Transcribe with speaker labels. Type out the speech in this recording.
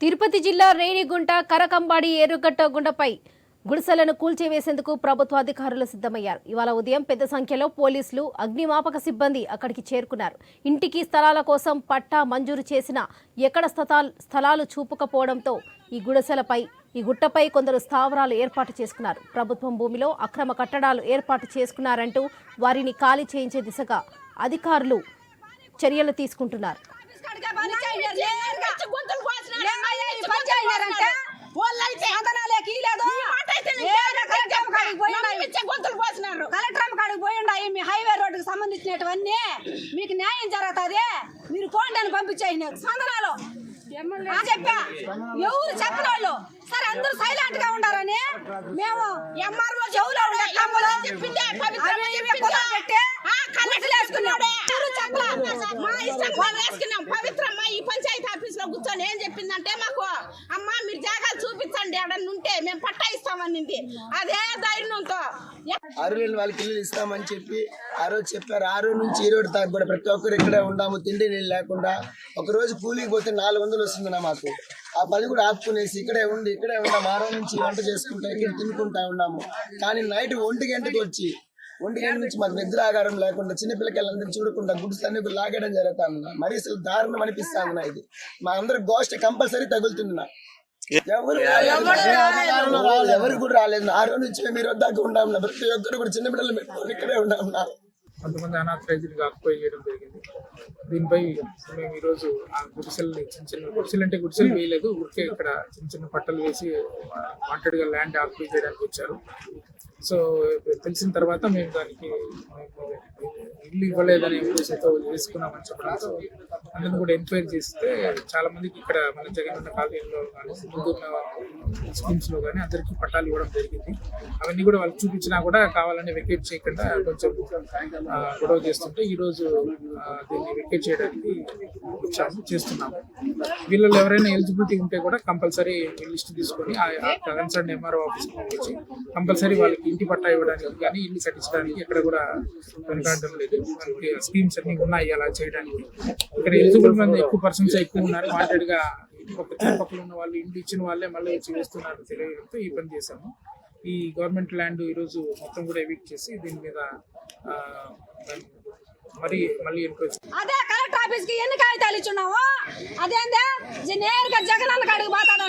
Speaker 1: తిరుపతి జిల్లా రేణిగుంట కరకంబాడి ఏరుగట్ట గుండపై గుడిసెలను కూల్చివేసేందుకు ప్రభుత్వ అధికారులు సిద్ధమయ్యారు. ఇవాళ ఉదయం పెద్ద సంఖ్యలో పోలీసులు అగ్నిమాపక సిబ్బంది అక్కడికి చేరుకున్నారు. ఇంటికి స్థలాల కోసం పట్టా మంజూరు చేసిన ఎక్కడ స్థలాలు స్థలాలు చూపకపోవడంతో ఈ గుడిసెలపై ఈ గుట్టపై కొందరు స్థావరాలు ఏర్పాటు చేసుకున్నారు. ప్రభుత్వం భూమిలో అక్రమ కట్టడాలు ఏర్పాటు చేసుకున్నారంటూ వారిని ఖాళీ చేయించే దిశగా అధికారులు చర్యలు తీసుకుంటున్నారు.
Speaker 2: కలెక్టర్ కాడికి పోయిండాయి మీ హైవే రోడ్డుకి సంబంధించినటువన్నీ మీకు న్యాయం జరుగుతుంది? మీరు పోండి అని పంపించేయండి. సందనాలు ఆ చెప్పా. ఎవరు చెప్పని వాళ్ళు సరే అందరూ సైలెంట్గా ఉండారని మేము ఎంఆర్ఓ చెవులో ఉండే చెప్పిందే పెట్టి కలెక్టర్ వేసుకున్నాడు. ఎవరు చెప్పలా?
Speaker 3: మా ఇష్టం మేము వేసుకున్నాం. పవిత్రమ్మ ఈ పంచాయతీ లో కూర్చొని ఏం చెప్పిందంటే మాకు అమ్మ మీరు జాగాలు చూపించండి అక్కడ ఉంటే మేము పట్టా ఇస్తామనింది అదే ధైర్యంతో.
Speaker 4: ఆరు వాళ్ళకి ఇల్లు ఇస్తామని చెప్పి ఆ రోజు చెప్పారు. ఆ రోజు నుంచి ఈ రోజు దాకా కూడా ప్రతి ఒక్కరు ఇక్కడే ఉండాము తిండి నీళ్ళు లేకుండా. ఒకరోజు కూలికి పోతే నాలుగు వందలు వస్తుందన్న మాకు. ఆ పని కూడా ఆపుకునేసి ఇక్కడే ఉండి ఇక్కడే ఉన్నాము ఆ రోజు నుంచి వంట చేసుకుంటా ఇక్కడ తినుకుంటా ఉన్నాము. కానీ నైట్ ఒంటి గంటకు వచ్చి ఒంటి గంట నుంచి మాకు నిద్ర ఆగారం లేకుండా చిన్నపిల్లకాయలందరూ చూడకుండా గుడ్స్ అన్ని లాగడం జరుగుతా ఉంది మరి అసలు దారుణం అనిపిస్తా ఉన్నా ఇది. మా అందరికి గోష్ఠ కంపల్సరీ తగులుతుంది నాకు. ఎవరు. ఎవరు కూడా రాలేదు. ఆ రోజు నుంచి మేము రోజు దాకా ఉన్నాం. ప్రతి ఒక్కరు కూడా చిన్న బిడ్డలు పెట్టుకొని ఇక్కడే ఉన్నాం.
Speaker 5: కొంతమంది కాకపోయి చేయడం జరిగింది. దీనిపై మేము ఈరోజు ఆ గుడిసెల్ని చిన్న చిన్న గుడిసెలు అంటే గుడిసెలు వేయలేదు. ఊరికే ఇక్కడ చిన్న చిన్న పట్టలు వేసి వాంటెడ్గా ల్యాండ్ ఆక్యుపై చేయడానికి వచ్చారు. సో తెలిసిన తర్వాత మేము దానికి ఇల్లు ఇవ్వలేదని ఉద్దేశంతో వేసుకున్నామని చెప్పడంతో అందరిని కూడా ఎంక్వైరీ చేస్తే చాలా మందికి ఇక్కడ మన జగనన్న కాలనీలో కానీ ముందు స్కీమ్స్లో కానీ అందరికీ పట్టాలు ఇవ్వడం జరిగింది. అవన్నీ కూడా వాళ్ళు చూపించినా కూడా కావాలని వెకేట్ చేయకుండా కొంచెం గొడవ చేస్తుంటే ఈ రోజు దీన్ని వెకేట్ చేయడానికి వచ్చాము చేస్తున్నాము. వీళ్ళలో ఎవరైనా ఎలిజిబిలిటీ ఉంటే కూడా కంపల్సరీ లిస్ట్ తీసుకొని కన్సర్న్ ఎంఆర్ఓ ఆఫీస్ వచ్చి కంపల్సరీ వాళ్ళకి ఇంటి పట్టా ఇవ్వడానికి కానీ ఇల్లు కట్టించడానికి ఎక్కడ కూడా వెనకాడడం లేదు. వాళ్ళకి స్కీమ్స్ అన్ని ఉన్నాయి అలా చేయడానికి. ఇక్కడ ఎలిజిబుల్ మంది ఎక్కువ పర్సన్స్ ఎక్కువ ఉన్నారు. వాంటెడ్ ఇంటి చుట్టుపక్కల ఉన్న వాళ్ళు ఇంటి ఇచ్చిన వాళ్ళే మళ్ళీ వచ్చి వేస్తున్నారు తెలియడంతో ఈ పని చేశాము. ఈ గవర్నమెంట్ ల్యాండ్ ఈరోజు మొత్తం కూడా ఎవిక్ట్ చేసి దీని మీద మరి మళ్ళీ ఎంక్వైరీ
Speaker 2: ఆఫీస్కి ఆఫీస్కి ఎన్ని కాగితాలు ఇచ్చున్నావు? అదేందే? జ- నేరుగా అన్న కాడికి పోతాడు